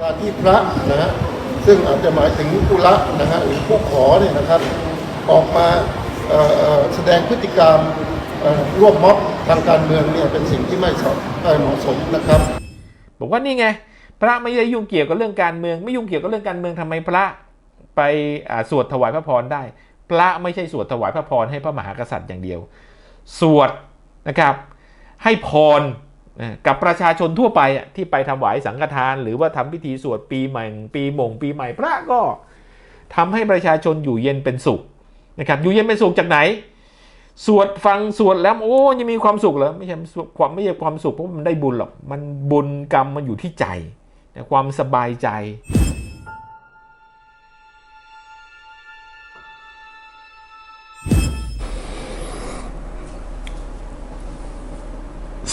การที่พระนะฮะซึ่งอาจจะหมายถึงผู้ละนะฮะหรือผู้ขอเนี่ยนะครับ ออกมาแสดงพฤติกรรมร่วมม็อบทางการเมืองเนี่ยเป็นสิ่งที่ไม่เหมาะสมนะครับ บอกว่านี่ไง พระไม่ได้ยุ่งเกี่ยวกับเรื่องการเมือง ไม่ยุ่งเกี่ยวกับเรื่องการเมืองทำไมพระไปสวดถวายพระพรได้ พระไม่ใช่สวดถวายพระพรให้พระมหากษัตริย์อย่างเดียว สวดนะครับให้พร กับประชาชนทั่วไปที่ไปถวายสังฆทาน หรือว่าทำพิธีสวดปีใหม่ ปีมงปีใหม่ พระก็ทำให้ประชาชนอยู่เย็นเป็นสุขนะครับอยู่เย็นเป็นสุขจากไหน สวดฟังสวดแล้วโอ้ยังมีความสุขเหรอไม่ใช่ความไม่ใช่ความสุขเพราะมันได้บุญหรอกมันบุญกรรมมันอยู่ที่ใจความสบายใจ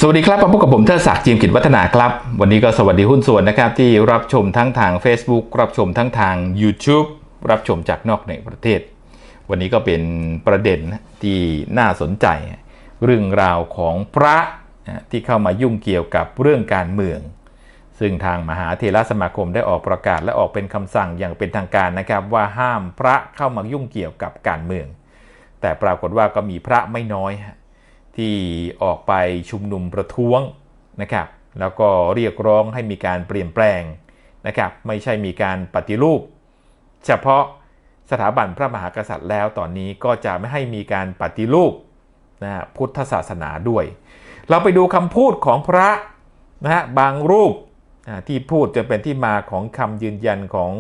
สวัสดีครับมาพบกับผมเทอศักดิ์จีมกิจวัฒนาครับ วันนี้ก็สวัสดีหุ้นส่วนนะครับ ที่รับชมทั้งทาง Facebook รับชมทั้งทาง YouTube รับชมจากนอกในประเทศ วันนี้ก็เป็นประเด็นที่น่าสนใจ เรื่องราวของพระนะที่เข้ามายุ่งเกี่ยวกับเรื่องการเมือง ซึ่งทางมหาเทรสมาคมได้ออกประกาศและออกเป็นคำสั่งอย่างเป็นทางการนะครับ ว่าห้ามพระเข้ามายุ่งเกี่ยวกับการเมือง แต่ปรากฏว่าก็มีพระไม่น้อยฮะ ที่ออกไปชุมนุมประท้วงนะครับ แล้วก็เรียกร้องให้มีการเปลี่ยนแปลงนะครับ ไม่ใช่มีการปฏิรูป เฉพาะสถาบันพระมหากษัตริย์แล้วตอนนี้ก็จะไม่ให้มีการปฏิรูปนะพุทธศาสนาด้วย เราไปดูคำพูดของพระนะฮะบางรูปที่พูดจะเป็นที่มาของคำยืนยันของ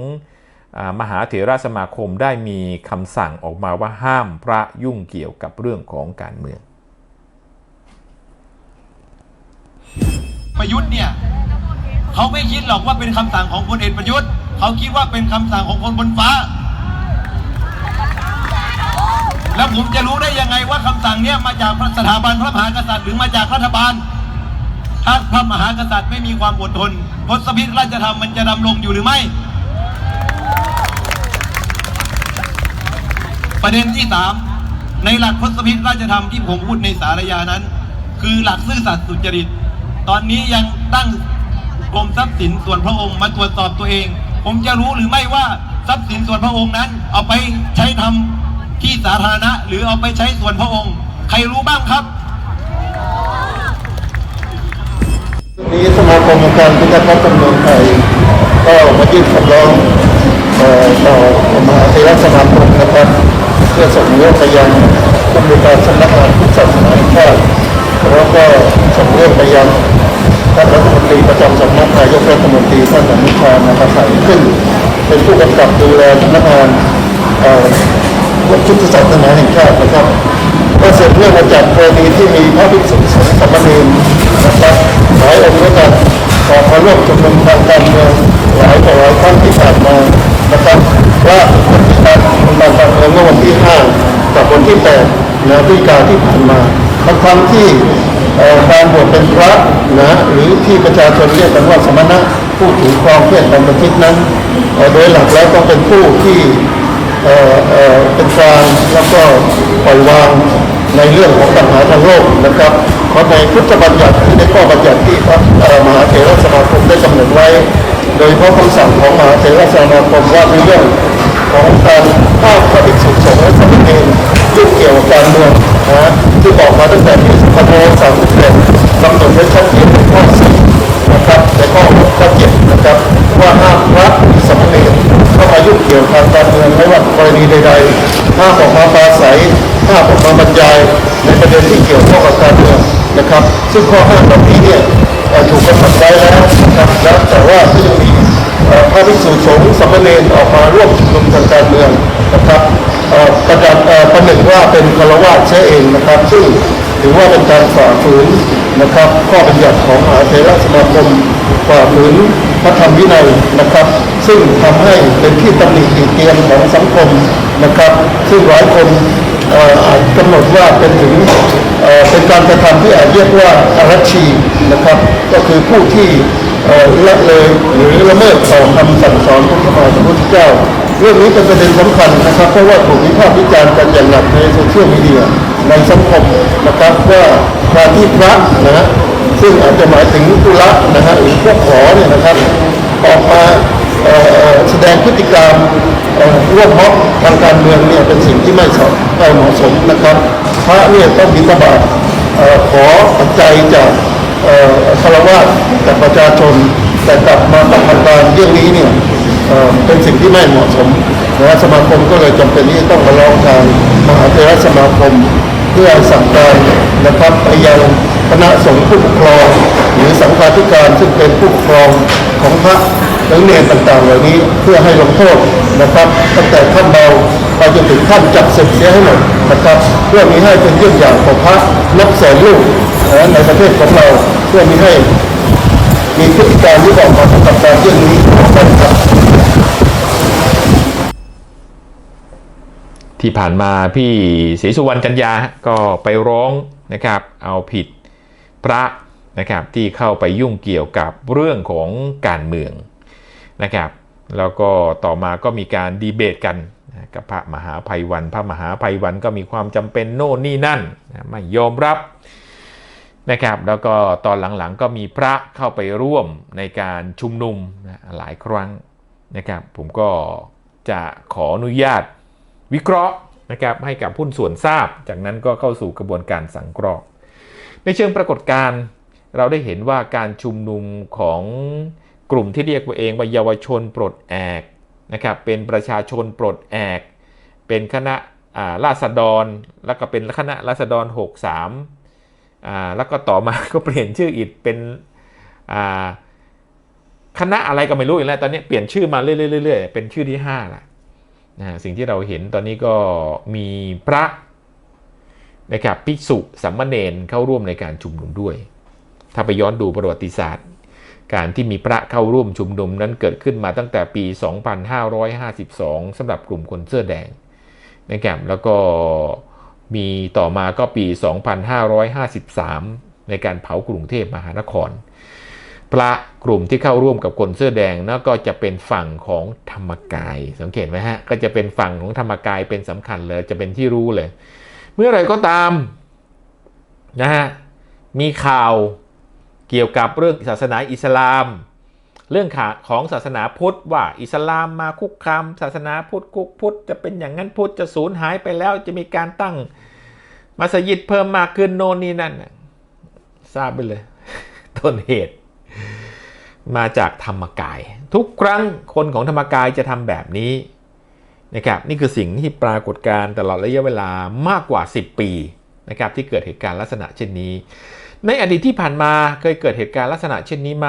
มหาเถรสมาคมได้มีคำสั่งออกมาว่าห้ามพระยุ่งเกี่ยวกับเรื่องของการเมือง ประยุทธ์เนี่ยเขาไม่คิดหรอกว่าเป็นคำสั่งของพลเอกประยุทธ์เขาคิดว่าเป็นคำสั่งของคนบนฟ้า แล้วผมจะรู้ได้ยังไงว่าคำสั่งเนี่ยมาจากสถาบันพระมหากษัตริย์หรือมาจากรัฐบาล ถ้าพระมหากษัตริย์ไม่มีความอดทนทศพิธราชธรรมมันจะดำรงอยู่หรือไม่ ประเด็นที่สามในหลักทศพิธราชธรรมที่ผมพูดในสารยานั้น คือหลักซื่อสัตย์สุจริต ตอนนี้ยังตั้งกรมทรัพย์สินส่วนพระองค์มาตรวจสอบตัวเอง ผมจะรู้หรือไม่ว่าทรัพย์สินส่วนพระองค์นั้น เอาไปใช้ทำที่สาธารณะ หรือเอาไปใช้ส่วนพระองค์ ใครรู้บ้างครับนี้สมาคมองค์การพิทักษ์รัฐธรรมนูญไทยก็มายื่นคำร้องเอ่อต่อมหาเทรสมาคมนะครับเพื่อส่งเรื่องไปยังผู้บริการสำนักงานพุทธศาสนาแห่งชาติ แล้วก็ส่งเรื่องไปยังท่านรัฐมนตรีประจำสำนักนายกรัฐมนตรีท่านอนุชานาคาสัยขึ้น เป็นผู้กำกับดูแลสำนักงานเอ่อพุทธศาสนาแห่งชาตินะครับก็สืบเนื่องมาจากกรณีที่มีพระภิกษุสงฆ์สามเณรนะครับหลายองค์ด้วยกันขอมาร่วมชุมนุมทางการเมืองหลายต่อหลายครั้งที่ผ่านมานะครับว่าปฏิบัติทางการเมืองเมื่อวันที่ 5 กับวันที่8นพฤศจิกาที่ผ่านมา ทั้งครั้งที่การบวชเป็นพระนะหรือที่ประชาชนเรียกกันว่าสมณะผู้ถือครองเพศบรรพชิตนั้นโดยหลักแล้วต้องเป็นผู้ที่เเเป็นกลางแล้วก็ปล่อยวางในเรื่องของปัญหาทางโลกนะครับเพราะในพุทธบัญญัติที่ในข้อบัญญัติที่พระมหาเถรสมาคมได้กำหนดไว้ โดยเฉพาะคำสั่งของมหาเถรสมาคมว่าในเรื่องของการห้ามพระภิกษุสงฆ์และสามเณร ยุ่งเกี่ยวกับการเมืองนะฮะที่บอกมาตั้งแต่ปี2531กำหนดไว้ชัดเจนในข้อ4นะครับในข้อข้อ7นะครับว่าห้ามพระสมเณรเข้ามายุ่งเกี่ยวทางการเมืองไม่ว่ากรณีใดๆห้ามออกมาปราศัยห้ามออกมาบรรยายในประเด็นที่เกี่ยวข้องกับการเมืองนะครับ ซึ่งข้อห้ามเหล่านี้เนี่ยถูกกำหนดไว้แล้วนะครับแล้วแต่ว่าก็ยังมีพระภิกษุสงฆ์สามเณรออกมาร่วมชุมนุมทางการเมืองนะครับ ประดับประหนึ่งว่าเป็นคารวะเช่เองนะครับ ซึ่งถือว่าเป็นการฝ่าฝืนนะครับ ข้อบัญญัติของมหาเถรสมาคมฝ่าฝืนพระธรรมวินัยนะครับ ซึ่งทำให้เป็นที่ตำหนิติเตียนของสังคมนะครับ ซึ่งหลายคนอาจกำหนดว่าเป็นถึงเป็นการกระทำที่อาจเรียกว่าอารัชชีนะครับ ก็คือผู้ที่ละเลยหรือละเมิดต่อคำสั่งสอนของพระบาทสมเจ้า รื่องนี้เป็นประเด็นสำคัญนะครับ เพราะว่าถูกวิพากษ์วิจารณ์กันอย่างหนักในโซเชียลมีเดียในสังคมนะครับว่าการที่พระนะฮะซึ่งอาจจะหมายถึงผู้ละนะฮะหรือพวกขอเนี่ยนะครับออกมาแสดงพฤติกรรมเอ่อร่วมม็อบทางการเมืองเนี่ยเป็นสิ่งที่ไม่สมไม่เหมาะสมนะครับ พระเนี่ยต้องมีตบาทเอ่อขอปัจจัยจากคารวะจากประชาชนแต่กลับมากระทำการเรื่องนี้เนี่ย เป็นสิ่งที่ไม่เหมาะสมนะสมาคมก็เลยจำเป็นที่จะต้องมาร้องทางมหาเทรสมาคม เพื่อสั่งการนะครับไปยังคณะสงฆ์ผู้ปกครอง หรือสังฆาธิการซึ่งเป็นผู้ปกครองของพระหรือเนรต่างๆ เหล่านี้เพื่อให้ลงโทษนะครับ ตั้งแต่ขั้นเบาไปจนถึงขั้นจับศึกเสียให้หมดนะครับ เพื่อมีให้เป็นเยี่ยงอย่างของพระนับแสนลูกนะในประเทศของเราเพื่อมีให้มีพฤติการที่ออกมาทำการเรื่องนี้นะครับ ที่ผ่านมาพี่ศรีสุวรรณจันยาก็ไปร้องนะครับเอาผิดพระนะครับที่เข้าไปยุ่งเกี่ยวกับเรื่องของการเมืองนะครับ แล้วก็ต่อมาก็มีการดีเบตกันกับพระมหาภัยวัน พระมหาภัยวันก็มีความจำเป็นโน่นนี่นั่นไม่ยอมรับนะครับ แล้วก็ตอนหลังๆก็มีพระเข้าไปร่วมในการชุมนุมหลายครั้งนะครับ ผมก็จะขออนุญาต วิเคราะห์นะครับให้กับผู้นส่วนทราบ จากนั้นก็เข้าสู่กระบวนการสังเคราะห์ ในเชิงปรากฏการณ์เราได้เห็นว่าการชุมนุมของกลุ่มที่เรียกตัวเองว่าเยาวชนปลดแอกนะครับเป็นประชาชนปลดแอก เป็นคณะราษฎร แล้วก็เป็นคณะราษฎร 63 แล้วก็ต่อมาก็เปลี่ยนชื่ออีกเป็นคณะอะไรก็ไม่รู้อีกแล้วตอนนี้เปลี่ยนชื่อมาเรื่อยๆๆเป็นชื่อที่5ละ นะสิ่งที่เราเห็นตอนนี้ก็มีพระนะครับภิกษุสัมมเนนเข้าร่วมในการชุมนุมด้วย ถ้าไปย้อนดูประวัติศาสตร์ การที่มีพระเข้าร่วมชุมนุมนั้นเกิดขึ้นมาตั้งแต่ปี 2552สำหรับกลุ่มคนเสื้อแดงนะครับแล้วก็มีต่อมาก็ปี 2553 ในการเผากรุงเทพมหานคร พระกลุ่มที่เข้าร่วมกับคนเสื้อแดงนั่นก็จะเป็นฝั่งของธรรมกาย สังเกตไหมฮะก็จะเป็นฝั่งของธรรมกายเป็นสำคัญเลยจะเป็นที่รู้เลย เมื่อไรก็ตามนะฮะมีข่าวเกี่ยวกับเรื่องศาสนาอิสลาม เรื่องขาของศาสนาพุทธว่าอิสลามมาคุกคามศาสนาพุทธคุกพุทธจะเป็นอย่างนั้นพุทธจะสูญหายไปแล้วจะมีการตั้งมัสยิดเพิ่มมากขึ้นโน่นนี่นั่นทราบไปเลยต้นเหตุ มาจากธรรมกาย ทุกครั้งคนของธรรมกายจะทำแบบนี้นะครับนี่คือสิ่งที่ปรากฏการตลอดระยะเวลามากกว่า 10 ปีนะครับที่เกิดเหตุการณ์ลักษณะเช่นนี้ ในอดีตที่ผ่านมาเคยเกิดเหตุการณ์ลักษณะเช่นนี้ไหม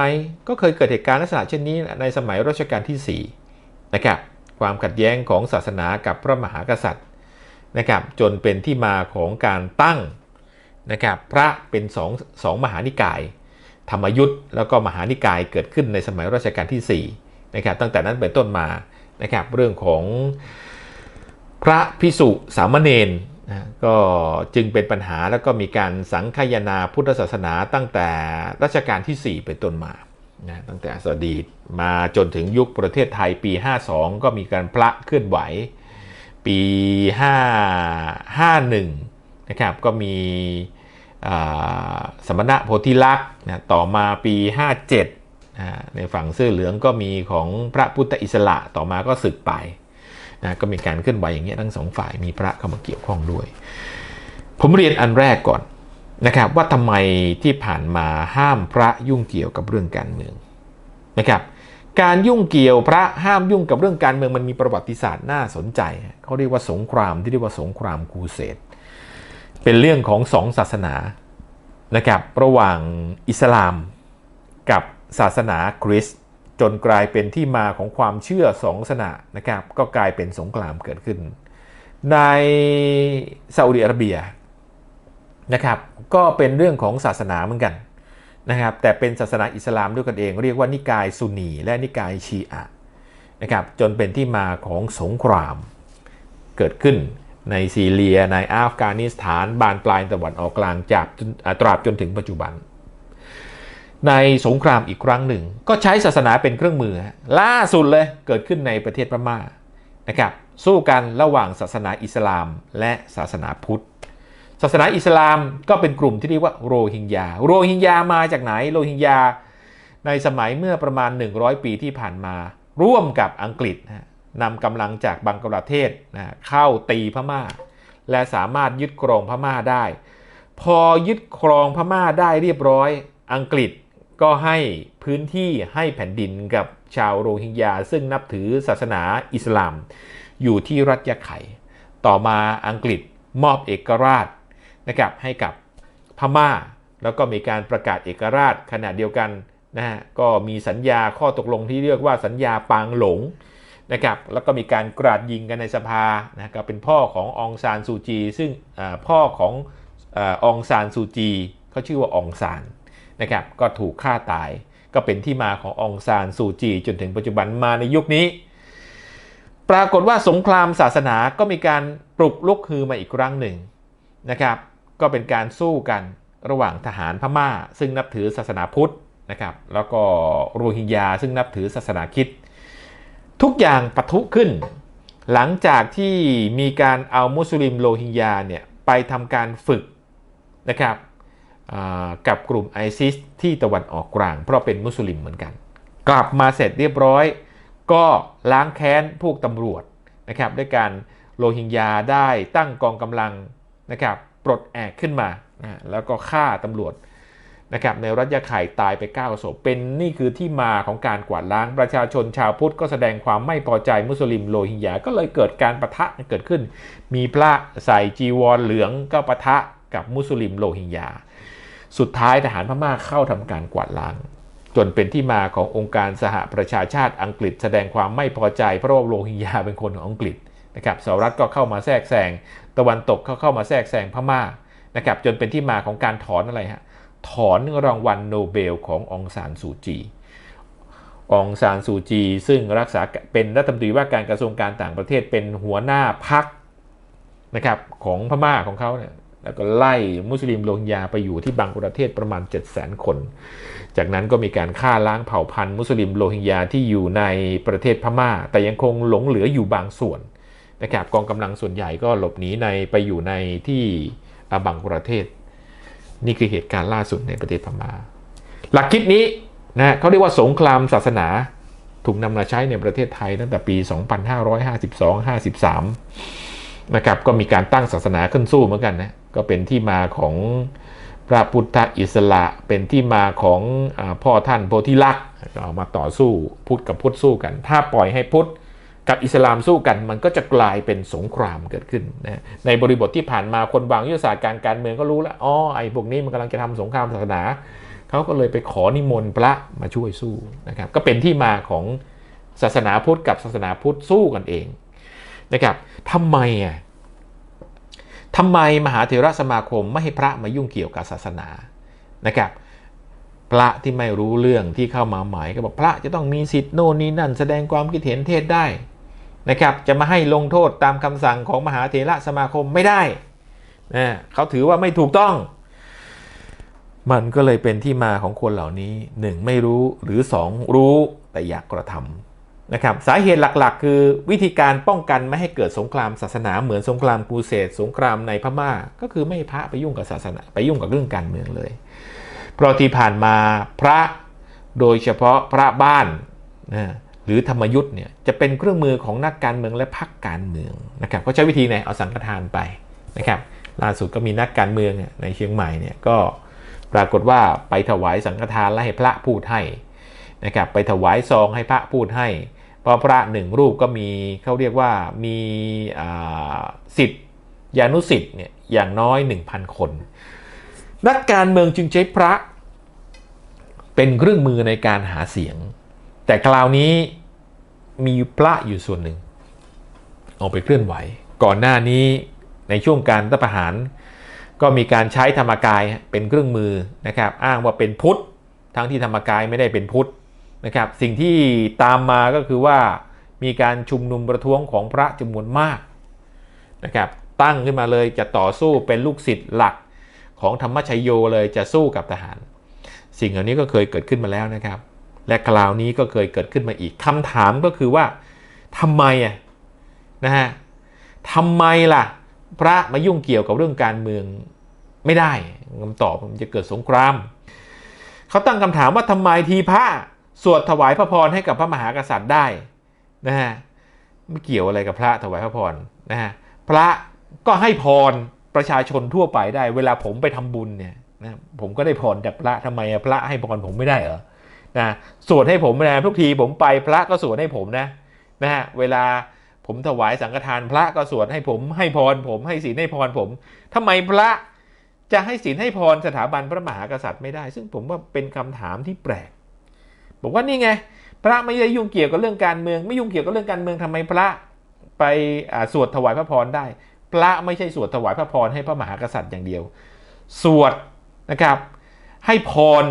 ก็เคยเกิดเหตุการณ์ลักษณะเช่นนี้ ในสมัยรัชกาลที่4นะครับความขัดแย้งของศาสนากับพระมหากษัตริย์นะครับจนเป็นที่มาของการตั้งนะครับพระเป็นสองสองมหานิกาย ธรรมยุทธ์แล้วก็มหานิกายเกิดขึ้นในสมัยรัชกาลที่4นะครับตั้งแต่นั้นเป็นต้นมานะครับเรื่องของพระพิสุสามเณรนะก็จึงเป็นปัญหาแล้วก็มีการสังคายนาพุทธศาสนาตั้งแต่รัชกาลที่ 4 เป็นต้นมานะตั้งแต่อดีตมาจนถึงยุคประเทศไทยปี 52 ก็มีการพระเคลื่อนไหว ปี 5 51นะครับก็มี สมณะโพธิลักษณ์นะต่อมาปี 57นะในฝั่งเสื้อเหลืองก็มีของพระพุทธอิสระต่อมาก็ศึกไปนะก็มีการเคลื่อนไหวอย่างเงี้ยทั้งสองฝ่ายมีพระเข้ามาเกี่ยวข้องด้วย ผมเรียนอันแรกก่อนนะครับว่าทำไมที่ผ่านมาห้ามพระยุ่งเกี่ยวกับเรื่องการเมืองนะครับการยุ่งเกี่ยวพระห้ามยุ่งกับเรื่องการเมืองมันมีประวัติศาสตร์น่าสนใจเขาเรียกว่าสงครามที่เรียกว่าสงครามครูเสด เป็นเรื่องของสองศาสนานะครับระหว่างอิสลามกับศาสนาคริสต์จนกลายเป็นที่มาของความเชื่อสองศาสนานะครับก็กลายเป็นสงครามเกิดขึ้น ในซาอุดิอาระเบียนะครับก็เป็นเรื่องของศาสนาเหมือนกันนะครับแต่เป็นศาสนาอิสลามด้วยกันเอง เรียกว่านิกายซุนนีและนิกายชีอะนะครับจนเป็นที่มาของสงครามเกิดขึ้น ในซีเรีย ในอัฟกานิสถาน บานปลายตะวันออกกลางจากตราบจนถึงปัจจุบัน ในสงครามอีกครั้งหนึ่ง ก็ใช้ศาสนาเป็นเครื่องมือ ล่าสุดเลยเกิดขึ้นในประเทศพม่านะครับสู้กันระหว่างศาสนาอิสลามและศาสนาพุทธ ศาสนาอิสลามก็เป็นกลุ่มที่เรียกว่าโรฮิงญา โรฮิงญามาจากไหนโรฮิงญาในสมัยเมื่อประมาณ 100 ปีที่ผ่านมา ร่วมกับอังกฤษนะ นำกำลังจากบังกลาเทศนะเข้าตีพม่า และสามารถยึดครองพม่าได้ พอยึดครองพม่าได้เรียบร้อย อังกฤษก็ให้พื้นที่ให้แผ่นดินกับชาวโรฮิงญาซึ่งนับถือศาสนาอิสลาม อยู่ที่รัฐยะไข่ ต่อมาอังกฤษมอบเอกราชนะครับให้กับพม่า แล้วก็มีการประกาศเอกราชขณะเดียวกันนะฮะก็มีสัญญาข้อตกลงที่เรียกว่าสัญญาปางหลง นะครับแล้วก็มีการกราดยิงกันในสภานะก็เป็นพ่อขององซานซูจี ซึ่งพ่อขององซานซูจีเขาชื่อว่าองซานนะครับก็ถูกฆ่าตาย ก็เป็นที่มาขององซานซูจี จนถึงปัจจุบันมาในยุคนี้ ปรากฏว่าสงครามศาสนาก็มีการปลุกลุกฮือมาอีกครั้งหนึ่งนะครับก็เป็นการสู้กันระหว่างทหารพม่า ซึ่งนับถือศาสนาพุทธนะครับแล้วก็โรฮิงญาซึ่งนับถือศาสนาคิด ทุกอย่างปะทุขึ้น หลังจากที่มีการเอามุสลิมโรฮิงญาเนี่ยไปทำการฝึกนะครับกับกลุ่มไอซิสที่ตะวันออกกลาง เพราะเป็นมุสลิมเหมือนกัน กลับมาเสร็จเรียบร้อย ก็ล้างแค้นพวกตำรวจนะครับด้วยการโรฮิงญาได้ตั้งกองกำลังนะครับปลดแอกขึ้นมานะแล้วก็ฆ่าตำรวจ นะครับในรัฐยะไข่ตายไป 9 ศพ เป็นนี่คือที่มาของการกวาดล้างประชาชนชาวพุทธก็แสดงความไม่พอใจมุสลิมโรฮิงญาก็เลยเกิดการประทะเกิดขึ้น มีพระใส่จีวรเหลืองก็ประทะกับมุสลิมโรฮิงญาสุดท้ายทหารพม่าเข้าทำการกวาดล้าง จนเป็นที่มาขององค์การสหประชาชาติอังกฤษ แสดงความไม่พอใจเพราะว่าโรฮิงญาเป็นคนของอังกฤษนะครับสหรัฐก็เข้ามาแทรกแซงตะวันตกเขาเข้ามาแทรกแซงพม่านะครับจนเป็นที่มาของการถอนอะไรฮะ ถอนรางวัลโนเบลขององซานซูจีองซานซูจี ซึ่งรักษาเป็นรัฐมนตรีว่าการกระทรวงการต่างประเทศเป็นหัวหน้าพักนะครับของพม่าของเขาเนี่ยแล้วก็ไล่มุสลิมโรฮิงญาไปอยู่ที่บังกลาเทศประมาณ 7 0 0 0 0 0คน จากนั้นก็มีการฆ่าล้างเผ่าพันธุ์มุสลิมโรฮิงญาที่อยู่ในประเทศพม่า แต่ยังคงหลงเหลืออยู่บางส่วนนะครับกองกำลังส่วนใหญ่ก็หลบหนีในไปอยู่ในที่อาบังกลาเทศ นี่คือเหตุการณ์ล่าสุดในประเทศพม่า หลักคิดนี้นะเขาเรียกว่าสงครามศาสนาถูกนำมาใช้ในประเทศไทยตั้งแต่ปี 2552-53 นะครับ ก็มีการตั้งศาสนาขึ้นสู้เหมือนกันนะ ก็เป็นที่มาของพระพุทธอิสระ เป็นที่มาของอพ่อท่านโพธิลักษ์ก็เอามาต่อสู้พุทธกับพุทธสู้กัน ถ้าปล่อยให้พุทธ กับอิสลามสู้กันมันก็จะกลายเป็นสงครามเกิดขึ้นนะในบริบทที่ผ่านมาคนวางยุทธศาสตร์การการเมืองก็รู้แล้วอ๋อไอ้พวกนี้มันกำลังจะทำสงครามศาสนาเขาก็เลยไปขอนิมนต์พระมาช่วยสู้นะครับก็เป็นที่มาของศาสนาพุทธกับศาสนาพุทธสู้กันเองนะครับทำไมอะทำไมมหาเถรสมาคมไม่ให้พระมายุ่งเกี่ยวกับศาสนานะครับพระที่ไม่รู้เรื่องที่เข้ามาใหม่ก็บอกพระจะต้องมีสิทธิ์โน่นนี่นั่นแสดงความคิดเห็นเทศได้ นะครับจะมาให้ลงโทษตามคำสั่งของมหาเถระสมาคมไม่ได้นะเขาถือว่าไม่ถูกต้อง มันก็เลยเป็นที่มาของคนเหล่านี้ 1. ไม่รู้หรือ 2. รู้แต่อยากกระทำนะครับสาเหตุหลักๆ คือวิธีการป้องกันไม่ให้เกิดสงครามศาสนาเหมือนสงครามกูเสดสงครามในพม่า ก็คือไม่พระไปยุ่งกับศาสนาไปยุ่งกับเรื่องการเมืองเลย เพราะที่ผ่านมาพระโดยเฉพาะพระบ้านนะ หรือธรรมยุทธ์เนี่ยจะเป็นเครื่องมือของนักการเมืองและพรรคการเมืองนะครับก็ใช้วิธีไหนเอาสังฆทานไปนะครับล่าสุดก็มีนักการเมืองในเชียงใหม่เนี่ยก็ปรากฏว่าไปถวายสังฆทานและให้พระพูดให้นะครับไปถวายซองให้พระพูดให้พราะพระหนึ่งรูปก็มีเขาเรียกว่ามีสิทธิ์ยานุสิทธิ์เนี่ยอย่างน้อย 1,000 คน นักการเมืองจึงใช้พระเป็นเครื่องมือในการหาเสียง แต่คราวนี้มีพระอยู่ส่วนหนึ่ง ออกไปเคลื่อนไหว ก่อนหน้านี้ในช่วงการรัฐประหาร ก็มีการใช้ธรรมกายเป็นเครื่องมือนะครับ อ้างว่าเป็นพุทธทั้งที่ธรรมกายไม่ได้เป็นพุทธนะครับ สิ่งที่ตามมาก็คือว่ามีการชุมนุมประท้วงของพระจำนวนมากนะครับ ตั้งขึ้นมาเลยจะต่อสู้เป็นลูกศิษย์หลักของธรรมชัยโยเลยจะสู้กับทหาร สิ่งเหล่านี้ก็เคยเกิดขึ้นมาแล้วนะครับ และคราวนี้ก็เคยเกิดขึ้นมาอีกคำถามก็คือว่าทำไมอะนะฮะทำไมล่ะ พระมายุ่งเกี่ยวกับเรื่องการเมืองไม่ได้คำตอบมันจะเกิดสงครามเขาตั้งคำถามว่าทำไมทีพระสวดถวายพระพรให้กับพระมหากษัตริย์ได้นะฮะไม่เกี่ยวอะไรกับพระถวายพระพรนะฮะพระก็ให้พรประชาชนทั่วไปได้ เวลาผมไปทำบุญเนี่ยนะผมก็ได้พรจากพระทำไมพระให้พรผมไม่ได้เหรอ นะสวดให้ผมนะทุกทีผมไปพระก็สวดให้ผมนะนะฮะเวลาผมถวายสังฆทานพระก็สวดให้ผมให้พรผมให้ศีลให้พรผมทำไมพระจะให้ศีลให้พรสถาบันพระมหากษัตริย์ไม่ได้ ซึ่งผมว่าเป็นคำถามที่แปลก บอกว่านี่ไง พระไม่ได้ยุ่งเกี่ยวกับเรื่องการเมือง ไม่ยุ่งเกี่ยวกับเรื่องการเมืองทำไมพระไปสวดถวายพระพรได้ พระไม่ใช่สวดถวายพระพรให้พระมหากษัตริย์อย่างเดียว สวดนะครับให้พร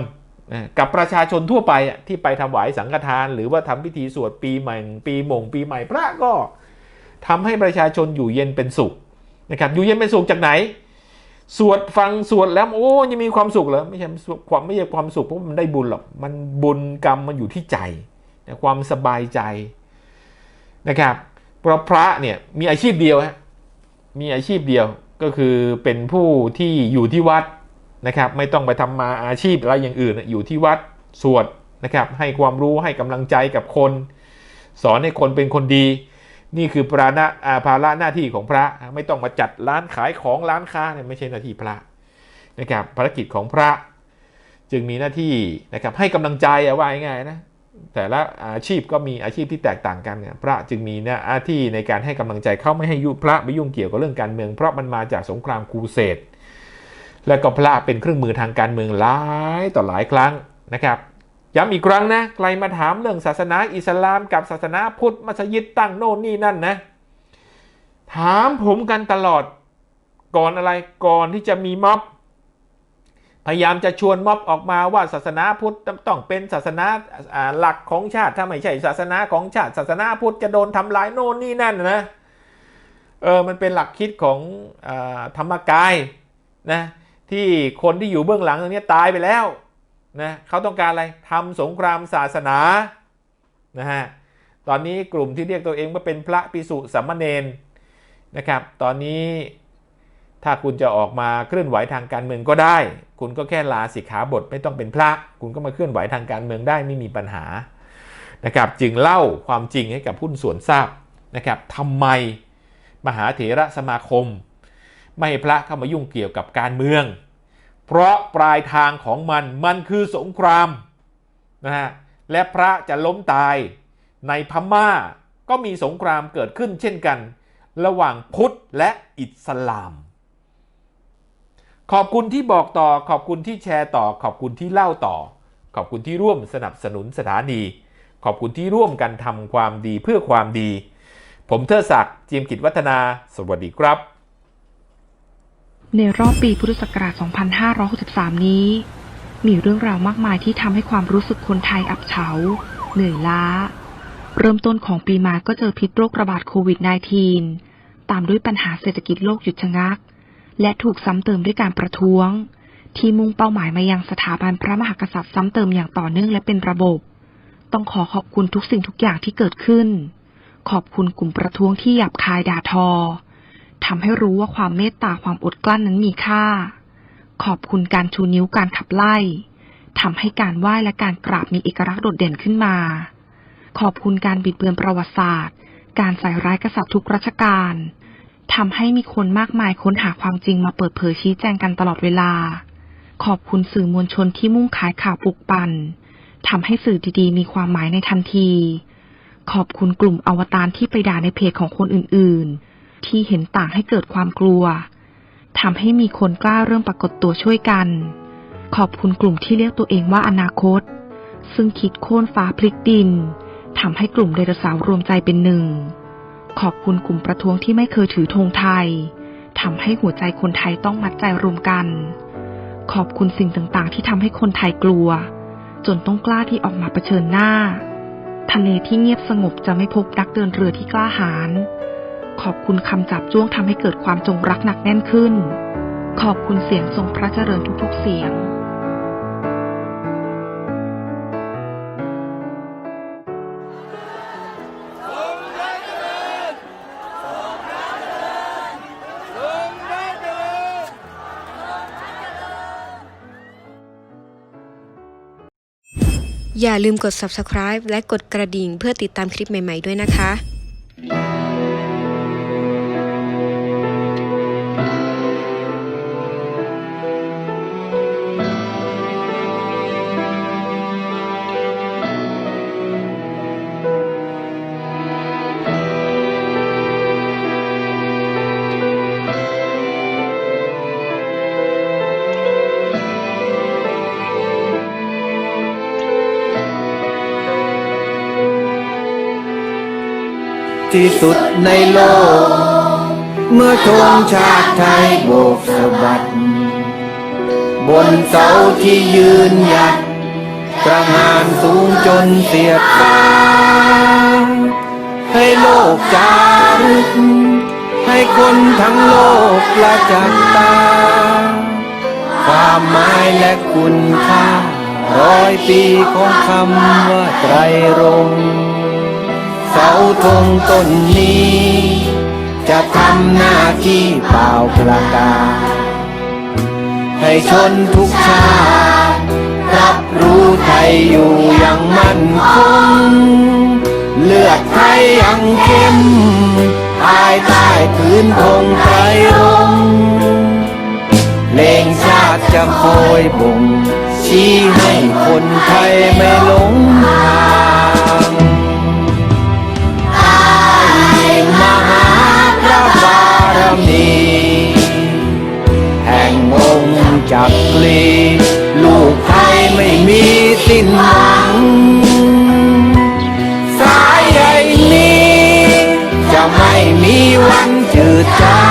กับประชาชนทั่วไปที่ไปถวายสังฆทาน หรือว่าทำพิธีสวดปีใหม่ ปีมงปีใหม่พระก็ทำให้ประชาชนอยู่เย็นเป็นสุขนะครับอยู่เย็นเป็นสุขจากไหน สวดฟังสวดแล้วโอ้ยังมีความสุขเหรอไม่ใช่ความไม่ใช่ความสุขเพราะมันได้บุญหรอกมันบุญกรรมมันอยู่ที่ใจความสบายใจนะครับเพราะพระเนี่ยมีอาชีพเดียวฮะมีอาชีพเดียวก็คือเป็นผู้ที่อยู่ที่วัด นะครับไม่ต้องไปทำมาอาชีพอะไรอย่างอื่นอยู่ที่วัดสวดนะครับให้ความรู้ให้กำลังใจกับคน สอนให้คนเป็นคนดี นี่คือภาระอาภาระหน้าที่ของพระไม่ต้องมาจัดร้านขายของร้านค้าเนี่ยไม่ใช่หน้าที่พระนะครับภารกิจของพระจึงมีหน้าที่นะครับให้กำลังใจอะว่าง่ายๆนะแต่ละอาชีพก็มีอาชีพที่แตกต่างกันเนี่ยพระจึงมีหน้าที่ในการให้กำลังใจเขาไม่ให้ยุพระไปยุ่งเกี่ยวกับเรื่องการเมืองเพราะมันมาจากสงครามครูเสด และก็พระเป็นเครื่องมือทางการเมืองหลายต่อหลายครั้งนะครับย้ำอีกครั้งนะใครมาถามเรื่องศาสนาอิสลามกับศาสนาพุทธมัสยิดตั้งโน่นนี่นั่นนะถามผมกันตลอดก่อนอะไรก่อนที่จะมีม็อบ พยายามจะชวนม็อบออกมาว่าศาสนาพุทธต้องเป็นศาสนาหลักของชาติถ้าไม่ใช่ศาสนาของชาติ ศาสนาพุทธจะโดนทำลายโน่นนี่นั่นนะเออมันเป็นหลักคิดของอธรรมกายนะ ที่คนที่อยู่เบื้องหลังตรงนี้ตายไปแล้วนะเขาต้องการอะไรทำสงครามศาสนานะฮะตอนนี้กลุ่มที่เรียกตัวเองว่าเป็นพระปิสุสัมมาเนนนะครับ ตอนนี้ถ้าคุณจะออกมาเคลื่อนไหวทางการเมืองก็ได้ คุณก็แค่ลาสิกขาบทไม่ต้องเป็นพระ คุณก็มาเคลื่อนไหวทางการเมืองได้ไม่มีปัญหานะครับ จึงเล่าความจริงให้กับหุ้นส่วนทราบนะครับทำไมมหาเถระสมาคม ไม่ให้พระเข้ามายุ่งเกี่ยวกับการเมือง เพราะปลายทางของมันมันคือสงครามนะฮะและพระจะล้มตายในพม่าก็มีสงครามเกิดขึ้นเช่นกัน ระหว่างพุทธและอิสลาม ขอบคุณที่บอกต่อขอบคุณที่แชร์ต่อ ขอบคุณที่เล่าต่อ ขอบคุณที่ร่วมสนับสนุนสถานี ขอบคุณที่ร่วมกันทำความดีเพื่อความดี ผมเทอศักดิ์เจียมกิจวัฒนา สวัสดีครับ ในรอบปีพุทธศักราช 2563 นี้ มีเรื่องราวมากมายที่ทำให้ความรู้สึกคนไทยอับเฉา เหนื่อยล้า เริ่มต้นของปีมาก็เจอพิษโรคระบาดโควิด -19 ตามด้วยปัญหาเศรษฐกิจโลกหยุดชะงัก และถูกซ้ำเติมด้วยการประท้วง ที่มุ่งเป้าหมายมายังสถาบันพระมหากษัตริย์ซ้ำเติมอย่างต่อเนื่องและเป็นระบบ ต้องขอขอบคุณทุกสิ่งทุกอย่างที่เกิดขึ้น ขอบคุณกลุ่มประท้วงที่หยาบคายด่าทอ ทำให้รู้ว่าความเมตตาความอดกลั้นนั้นมีค่า ขอบคุณการชูนิ้วการขับไล่ทำให้การไหว้และการกราบมีเอกลักษณ์โดดเด่นขึ้นมา ขอบคุณการบิดเบือนประวัติศาสตร์ การใส่ร้ายกษัตริย์ทุกรัชกาลทำให้มีคนมากมายค้นหาความจริงมาเปิดเผยชี้แจงกันตลอดเวลา ขอบคุณสื่อมวลชนที่มุ่งขายข่าวปลุกปั่นทำให้สื่อดีๆ มีความหมายในทันที ขอบคุณกลุ่มอวตารที่ไปด่าในเพจของคนอื่นๆ ที่เห็นต่างให้เกิดความกลัวทำให้มีคนกล้าเริ่มปรากฏตัวช่วยกัน ขอบคุณกลุ่มที่เรียกตัวเองว่าอนาคต ซึ่งคิดโค่นฟ้าพลิกดินทำให้กลุ่มไดโนเสาร์รวมใจเป็นหนึ่ง ขอบคุณกลุ่มประท้วงที่ไม่เคยถือธงไทยทำให้หัวใจคนไทยต้องมัดใจรวมกัน ขอบคุณสิ่งต่างๆ ที่ทำให้คนไทยกลัว จนต้องกล้าที่ออกมาเผชิญหน้า ทะเลที่เงียบสงบจะไม่พบนักเดินเรือที่กล้าหาญ ขอบคุณคำจับจ้วงทำให้เกิดความจงรักหนักแน่นขึ้น ขอบคุณเสียงทรงพระเจริญทุกๆเสียงอย่าลืมกด subscribe และกดกระดิ่งเพื่อติดตามคลิปใหม่ ๆ ด้วยนะคะ ที่สุดในโลก เมื่อธงชาติไทยโบกสะบัด บนเสาที่ยืนหยัดกระหานสูงจนเสียดฟ้าให้โลกจารึก ให้คนทั้งโลกประจักษ์ตา ความหมายและคุณค่าร้อยปีของคำว่าไตรรงค์ ธงต้นนี้ จะทำหน้าที่เปล่าประกาศให้ชนทุกชาติรับรู้ไทยอยู่อย่างมั่นคงเลือดไทยยังเข้มภายใต้พื้นธงไตรรงเลงชาติจะคอยบ่ง ชี้ให้คนไทยไม่หลงทางามีแห่งองค์จักรีลูกไทยไม่มีสิ้นหวัง สายใยนี้ จะไม่มีวันจืดจา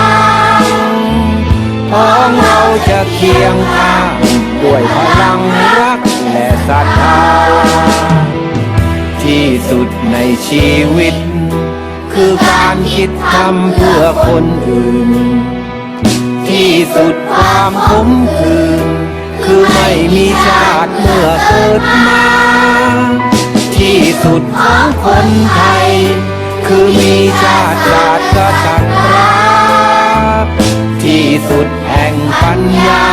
งพ้องเราจะเคียงข้างด้วยพลังรักและศรัทธาที่สุดในชีวิต คือการคิดทำเพื่อคนอื่น ที่สุดความขมขื่นคือไม่มีชาติเมื่อเกิดมา ที่สุดของคนไทย คือมีชาติศาสตร์กษัตริย์รักที่สุดแห่งปัญญา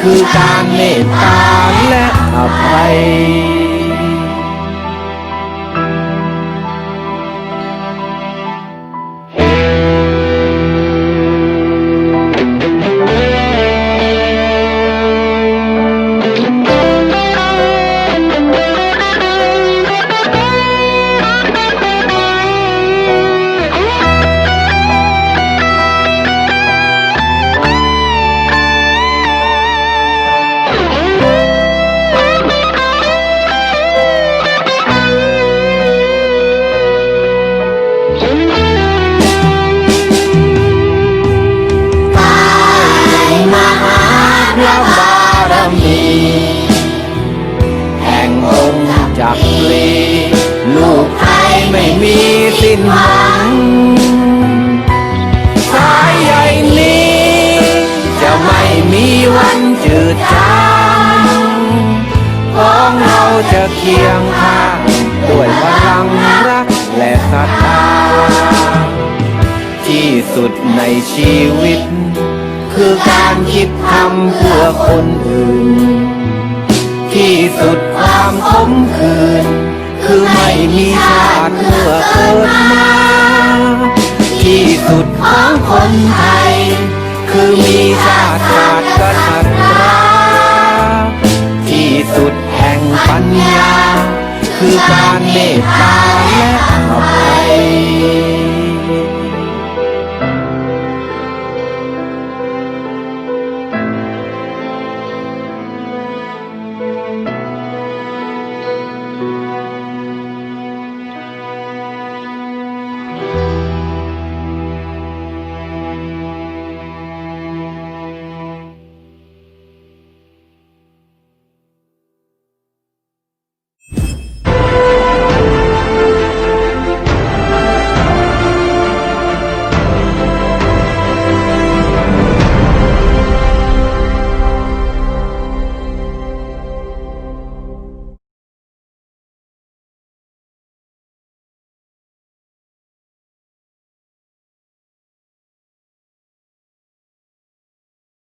คือการเมตตาและอภัย จะเคียงข้างด้วยพลังรักและศรัทธาที่สุดในชีวิต คือการคิดทำเพื่อคนอื่น ที่สุดความขมขื่นคือไม่มีชาติเมื่อเกิดมาที่สุดของคนไทย คือมีชาติศาสตร์กษัตริย์ที่สุด แห่งปัญญา คือการเมตตาและอภัย